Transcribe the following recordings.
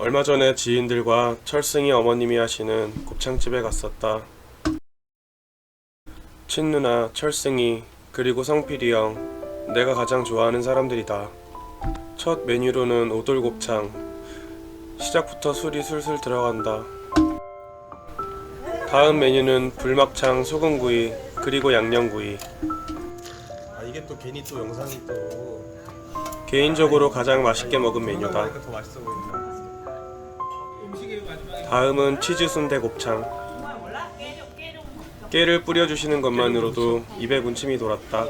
얼마 전에 지인들과 철승이 어머님이 하시는 곱창집에 갔었다. 친누나, 철승이, 그리고 성필이 형, 내가 가장 좋아하는 사람들이다. 첫 메뉴로는 오돌곱창. 시작부터 술이 술술 들어간다. 다음 메뉴는 불막창, 소금구이, 그리고 양념구이. 아 이게 또 괜히 또 영상이 또 개인적으로 가장 맛있게 먹은 메뉴다. 다. 다음은 치즈 순대 곱창. 깨를 뿌려주시는 것만으로도 입에 군침이 돌았다.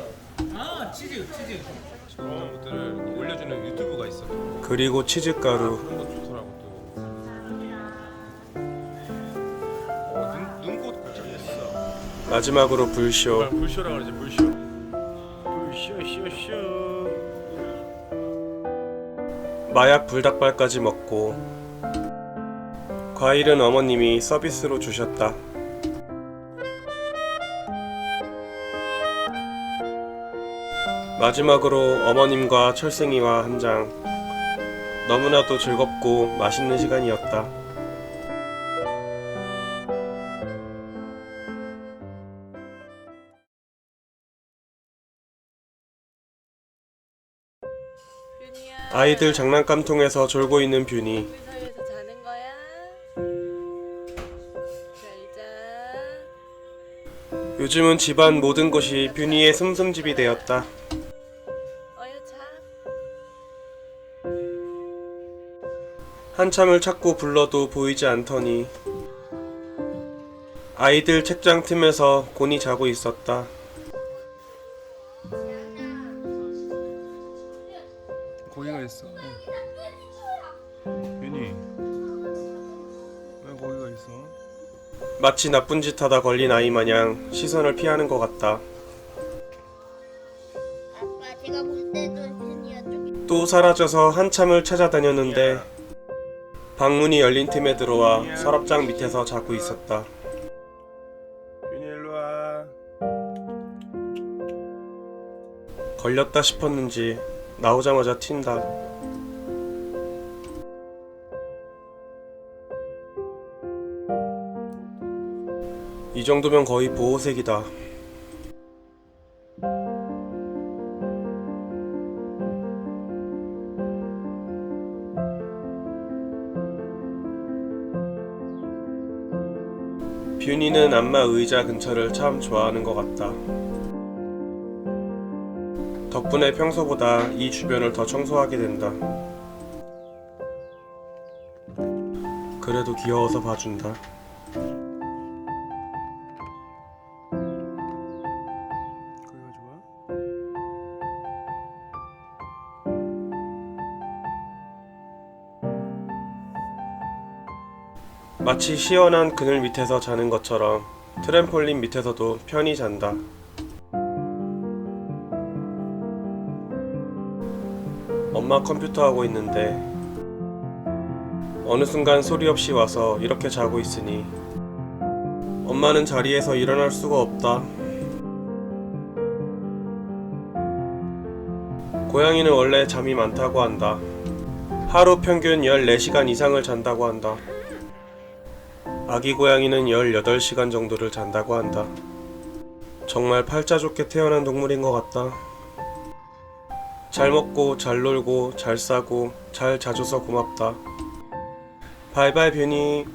저런 것들을 올려주는 유튜브가 있어. 그리고 치즈가루. 그런 거 좋더라고 또. 어, 눈 눈꽃 곱창 있어. 마지막으로 불쇼. 정말 불쇼라 그러지 불쇼. 불쇼 쇼쇼. 마약 불닭발까지 먹고 과일은 어머님이 서비스로 주셨다. 마지막으로 어머님과 철생이와 한 장. 너무나도 즐겁고 맛있는 시간이었다. 아이들 장난감통에서 졸고 있는 뷰니. 요즘은 집안 모든 것이 뷰니의 슴슴집이 되었다. 한참을 찾고 불러도 보이지 않더니 아이들 책장 틈에서 곤히 자고 있었다. 거기가 있어. 마치 나쁜 짓 하다 걸린 아이 마냥 시선을 피하는 것 같다. 아빠 제가 볼 때도 좀또 사라져서 한참을 찾아다녔는데 방문이 열린 틈에 들어와 서랍장 밑에서 자고 있었다. 윤이 일로 와. 걸렸다 싶었는지 나오자마자 튄다. 이 정도면 거의 보호색이다. 뷰니는 안마 의자 근처를 참 좋아하는 것 같다. 덕분에 평소보다 이 주변을 더 청소하게 된다. 그래도 귀여워서 봐준다. 마치 시원한 그늘 밑에서 자는 것처럼 트램폴린 밑에서도 편히 잔다. 엄마 컴퓨터 하고 있는데 어느 순간 소리 없이 와서 이렇게 자고 있으니 엄마는 자리에서 일어날 수가 없다. 고양이는 원래 잠이 많다고 한다. 하루 평균 14시간 이상을 잔다고 한다. 아기 고양이는 18시간 정도를 잔다고 한다. 정말 팔자 좋게 태어난 동물인 것 같다. 잘 먹고, 잘 놀고, 잘 싸고, 잘 자줘서 고맙다. 바이바이 뷰니.